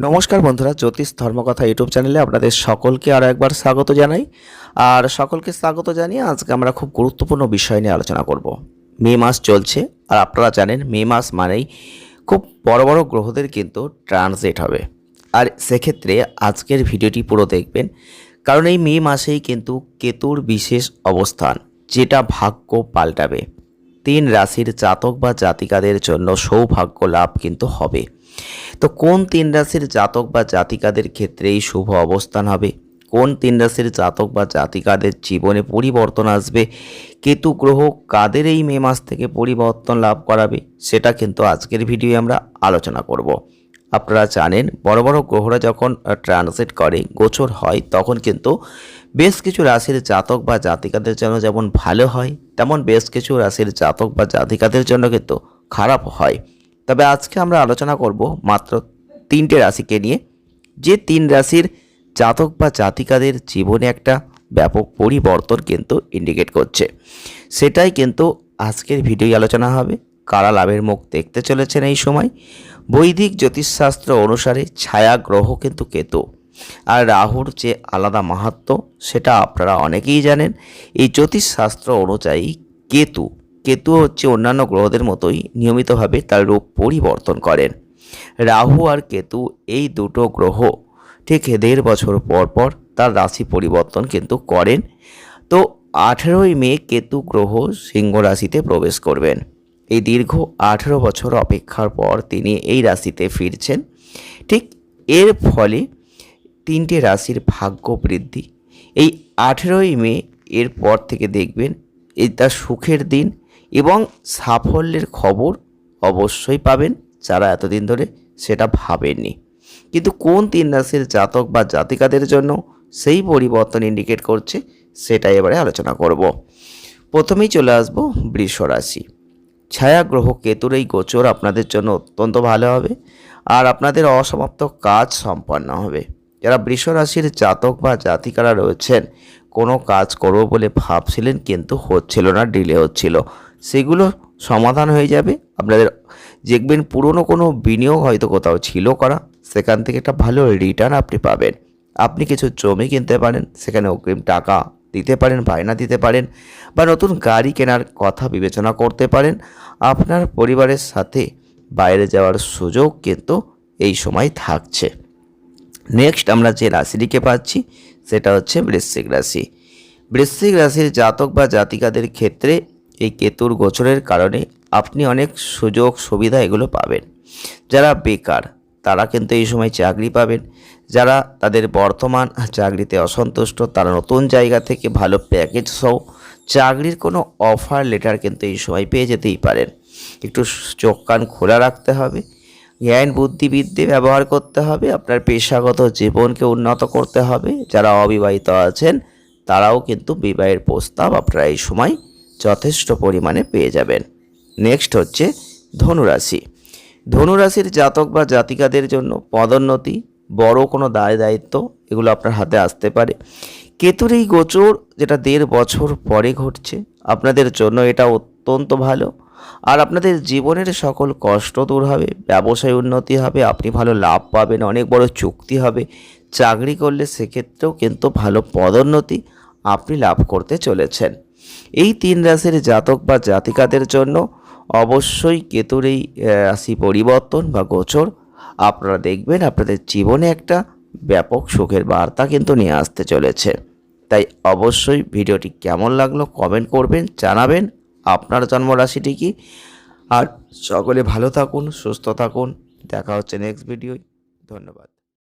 নমস্কার বন্ধুরা, জ্যোতিষ ধর্মকথা ইউটিউব চ্যানেলে আপনাদের সকলকে আরও একবার স্বাগত জানাই। আর সকলকে স্বাগত জানিয়ে আজকে আমরা খুব গুরুত্বপূর্ণ বিষয় নিয়ে আলোচনা করব। মে মাস চলছে, আর আপনারা জানেন মে মাস মানেই খুব বড় বড় গ্রহদের কিন্তু ট্রানজিট হবে। আর সেক্ষেত্রে আজকের ভিডিওটি পুরো দেখবেন, কারণ এই মে মাসেই কিন্তু কেতুর বিশেষ অবস্থান, যেটা ভাগ্য পাল্টাবে। তিন রাশির জাতক বা জাতিকাদের জন্য সৌভাগ্য লাভ কিন্তু হবে। তো কোন তিন রাশির জাতক বা জাতিকাদের ক্ষেত্রে এই শুভ অবস্থান হবে? কোন তিন রাশির জাতক বা জাতিকাদের জীবনে পরিবর্তন আসবে? কেতু গ্রহ কাদের এই মে মাস থেকে পরিবর্তন লাভ করাবে? সেটা কিন্তু আজকের ভিডিও আমরা আলোচনা করব। আপনারা জানেন, বড় বড় গ্রহরা যখন ট্রানজিট করে, গোচর হয়, তখন কিন্তু বেশ কিছু রাশির জাতক বা জাতিকাদের জন্য যেমন ভালো হয়, তেমন বেশ কিছু রাশির জাতক বা জাতিকাদের জন্য কিন্তু খারাপ হয়। তবে আজকে আমরা আলোচনা করব মাত্র তিনটে রাশিকে নিয়ে। যে তিন রাশির জাতক বা জাতিকাদের জীবনে একটা ব্যাপক পরিবর্তন কিন্তু ইন্ডিকেট করছে। সেটাই কিন্তু আজকের ভিডিও আলোচনা হবে। কারা লাভের মুখ দেখতে চলেছেন এই সময়? বৈদিক জ্যোতিষশাস্ত্র অনুসারে ছায়া গ্রহ কিন্তু কেতু। আর রাহুর যে আলাদা মাহাত্ম সেটা আপনারা অনেকেই জানেন। এই জ্যোতিষশাস্ত্র অনুযায়ী কেতু কেতু হচ্ছে অন্যান্য গ্রহদের মতোই নিয়মিতভাবে তার রূপ পরিবর্তন করেন। রাহু আর কেতু এই দুটো গ্রহ ঠিক দেড় বছর পর পর তার রাশি পরিবর্তন কিন্তু করেন। তো আঠেরোই মে কেতু গ্রহ সিংহ রাশিতে প্রবেশ করবেন। এই দীর্ঘ আঠেরো বছর অপেক্ষার পর তিনি এই রাশিতে ফিরছেন। ঠিক এর ফলে তিনটে রাশির ভাগ্য বৃদ্ধি। এই আঠেরোই মে এর পর থেকে দেখবেন এটা সুখের দিন এবং সাফল্যের খবর অবশ্যই পাবেন, যারা এতদিন ধরে সেটা ভাবেননি। কিন্তু কোন তিন রাশির জাতক বা জাতিকাদের জন্য সেই পরিবর্তন ইন্ডিকেট করছে, সেটাই এবারে আলোচনা করব। প্রথমেই চলে আসব বৃষ রাশি। ছায়া গ্রহ কেতুর এই গোচর আপনাদের জন্য অত্যন্ত ভালো হবে আর আপনাদের অসমাপ্ত কাজ সম্পন্ন হবে। যারা বৃষ রাশির জাতক বা জাতিকারা রয়েছেন, কোনো কাজ করব বলে ভাবছিলেন, কিন্তু হচ্ছিল না, ডিলে হচ্ছিল। সেগুলো সমাধান হয়ে যাবে। আপনাদের দেখবেন পুরনো কোনো বিনিয়োগ হয়তো কোথাও ছিল করা, সেখান থেকে একটা ভালো রিটার্ন আপনি পাবেন। আপনি কিছু জমি কিনতে পারেন, সেখানে অগ্রিম টাকা দিতে পারেন, বায়না দিতে পারেন বা নতুন গাড়ি কেনার কথা বিবেচনা করতে পারেন। আপনার পরিবারের সাথে বাইরে যাওয়ার সুযোগ কিন্তু এই সময় থাকছে। নেক্সট আমরা যে রাশিটিকে পাচ্ছি, সেটা হচ্ছে বৃশ্চিক রাশি। বৃশ্চিক রাশির জাতক বা জাতিকাদের ক্ষেত্রে এই কেতুর গোচরের কারণে আপনি অনেক সুযোগ সুবিধা এগুলো পাবেন। যারা বেকার, তারা কিন্তু এই সময় চাকরি পাবেন। যারা তাদের বর্তমান চাকরিতে অসন্তুষ্ট, তারা নতুন জায়গা থেকে ভালো প্যাকেজ সহ চাকরির কোনো অফার, লেটার কিন্তু এই সময় পেয়ে যেতেই পারেন। একটু চোখ কান খোলা রাখতে হবে, জ্ঞান বুদ্ধিবিদ্যে ব্যবহার করতে হবে, আপনার পেশাগত জীবনকে উন্নত করতে হবে। যারা অবিবাহিত আছেন, তারাও কিন্তু বিবাহের প্রস্তাব আপনারা এই সময় যথেষ্ট পরিমাণে পেয়ে যাবেন। নেক্সট হচ্ছে ধনুরাশি। ধনুরাশির জাতক বা জাতিকাদের জন্য পদোন্নতি, বড় কোনো দায় দায়িত্ব, এগুলো আপনার হাতে আসতে পারে। কেতুর এই গোচর যেটা দেড় বছর পরে ঘটছে, আপনাদের জন্য এটা অত্যন্ত ভালো। আর আপনাদের জীবনের সকল কষ্ট দূর হবে, ব্যবসায় উন্নতি হবে, আপনি ভালো লাভ পাবেন, অনেক বড় চুক্তি হবে। চাকরি করলে সেক্ষেত্রেও কিন্তু ভালো পদোন্নতি আপনি লাভ করতে চলেছেন। এই তিন রাশির জাতক বা জাতিকাদের জন্য অবশ্যই কেতুর এই রাশি পরিবর্তন বা গোচর আপনারা দেখবেন আপনাদের জীবনে একটা ব্যাপক সুখের বার্তা কিন্তু নিয়ে আসতে চলেছে। তাই অবশ্যই ভিডিওটি কেমন লাগল কমেন্ট করবেন, জানাবেন আপনার জন্মরাশিটি কি। আর সকলে ভালো থাকুন, সুস্থ থাকুন, দেখা হচ্ছে নেক্সট ভিডিওয় ধন্যবাদ।